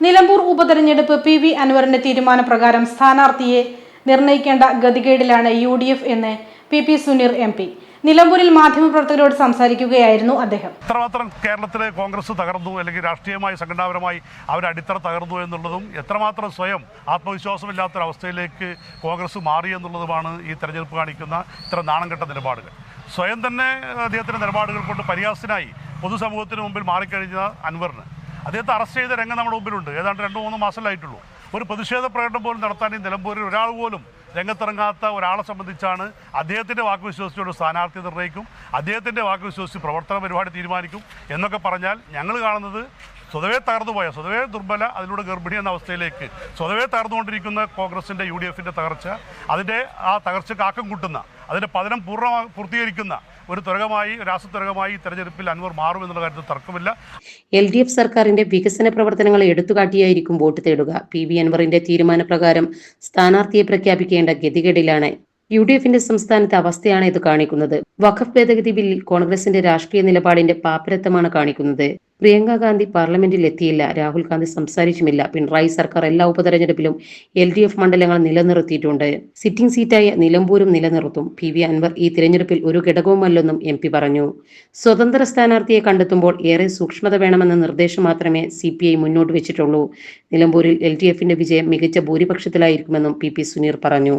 നിലമ്പൂർ ഉപതെരഞ്ഞെടുപ്പ് P V അൻവറിന്റെ തീരുമാനപ്രകാരം സ്ഥാനാർത്ഥിയെ നിർണയിക്കേണ്ട ഗതികേടിലാണ് യു ഡി എഫ് എന്ന് P P Suneer M P. നിലമ്പൂരിൽ മാധ്യമപ്രവർത്തകരോട് സംസാരിക്കുകയായിരുന്നു അദ്ദേഹം. എത്രമാത്രം കേരളത്തിലെ കോൺഗ്രസ് തകർന്നു അല്ലെങ്കിൽ രാഷ്ട്രീയമായി സംഘടനാപരമായി അവർ അടിത്തറ തകർന്നു എന്നുള്ളതും എത്രമാത്രം സ്വയം ആത്മവിശ്വാസമില്ലാത്തൊരവസ്ഥയിലേക്ക് കോൺഗ്രസ് മാറി എന്നുള്ളതുമാണ് ഈ തെരഞ്ഞെടുപ്പ് കാണിക്കുന്ന ഇത്ര നാണം കെട്ട നിലപാടുകൾ. സ്വയം തന്നെ അദ്ദേഹത്തിന്റെ നിലപാടുകൾ കൊണ്ട് പരിഹാസനായി പൊതുസമൂഹത്തിന് മുമ്പിൽ മാറിക്കഴിഞ്ഞ അൻവറിന്. അദ്ദേഹത്തെ അറസ്റ്റ് ചെയ്ത രംഗം നമ്മുടെ മുമ്പിലുണ്ട്. ഏതാണ്ട് രണ്ട് മൂന്ന് മാസമായിട്ടുള്ളൂ ഒരു പ്രതിഷേധ പ്രകടനം പോലും നടത്താൻ ഈ നിലമ്പൂരിൽ ഒരാൾ പോലും രംഗത്തിറങ്ങാത്ത ഒരാളെ സംബന്ധിച്ചാണ് അദ്ദേഹത്തിന്റെ വാക്ക് വിശ്വസിച്ചുകൊണ്ട് സ്ഥാനാർത്ഥി നിർണയിക്കും അദ്ദേഹത്തിന്റെ വാക്ക് വിശ്വസിച്ച് പ്രവർത്തന പരിപാടി തീരുമാനിക്കും എന്നൊക്കെ പറഞ്ഞാൽ ഞങ്ങൾ കാണുന്നത് സ്വതവേ തകർന്നുപോയ സ്വതവേ ദുർബല അതിലൂടെ ഗർഭിണി എന്ന അവസ്ഥയിലേക്ക് സ്വതവേ തകർന്നുകൊണ്ടിരിക്കുന്ന കോൺഗ്രസിന്റെ യു ഡി എഫിന്റെ തകർച്ച അതിന്റെ ആ തകർച്ചക്ക് ആക്കം കൂട്ടുന്ന അതിന്റെ പതനം പൂർണ പൂർത്തീകരിക്കുന്ന ഒരു തുരകമായി രാസത്വരകമായി ഈ തെരഞ്ഞെടുപ്പിൽ അൻവർ മാറുമെന്നുള്ള കാര്യത്തിൽ തർക്കമില്ല. എൽ ഡി എഫ് സർക്കാരിന്റെ വികസന പ്രവർത്തനങ്ങൾ എടുത്തുകാട്ടിയായിരിക്കും വോട്ട് തേടുക. പി വി അൻവറിന്റെ തീരുമാനപ്രകാരം സ്ഥാനാർത്ഥിയെ പ്രഖ്യാപിക്കേണ്ട ഗതികേടിലാണ് യു ഡി എഫിന്റെ സംസ്ഥാനത്തെ അവസ്ഥയാണ് ഇത് കാണിക്കുന്നത്. വഖഫ് ഭേദഗതി ബില്ലിൽ കോൺഗ്രസിന്റെ രാഷ്ട്രീയ നിലപാടിന്റെ പാപ്പരത്വമാണ് കാണിക്കുന്നത്. പ്രിയങ്ക ഗാന്ധി പാർലമെന്റിൽ എത്തിയില്ല. രാഹുൽ ഗാന്ധി സംസാരിച്ചുമില്ല. പിണറായി സർക്കാർ എല്ലാ ഉപതെരഞ്ഞെടുപ്പിലും എൽ ഡി എഫ് മണ്ഡലങ്ങൾ നിലനിർത്തിയിട്ടുണ്ട്. സിറ്റിംഗ് സീറ്റായ നിലമ്പൂരും നിലനിർത്തും. പി വി അൻവർ ഈ തിരഞ്ഞെടുപ്പിൽ ഒരു ഘടകവുമല്ലെന്നും എം പി പറഞ്ഞു. സ്വതന്ത്ര സ്ഥാനാർത്ഥിയെ കണ്ടെത്തുമ്പോൾ ഏറെ സൂക്ഷ്മത വേണമെന്ന നിർദ്ദേശം മാത്രമേ സി പി ഐ മുന്നോട്ട് വെച്ചിട്ടുള്ളൂ. നിലമ്പൂരിൽ എൽ ഡി എഫിന്റെ വിജയം മികച്ച ഭൂരിപക്ഷത്തിലായിരിക്കുമെന്നും പി പി സുനീർ പറഞ്ഞു.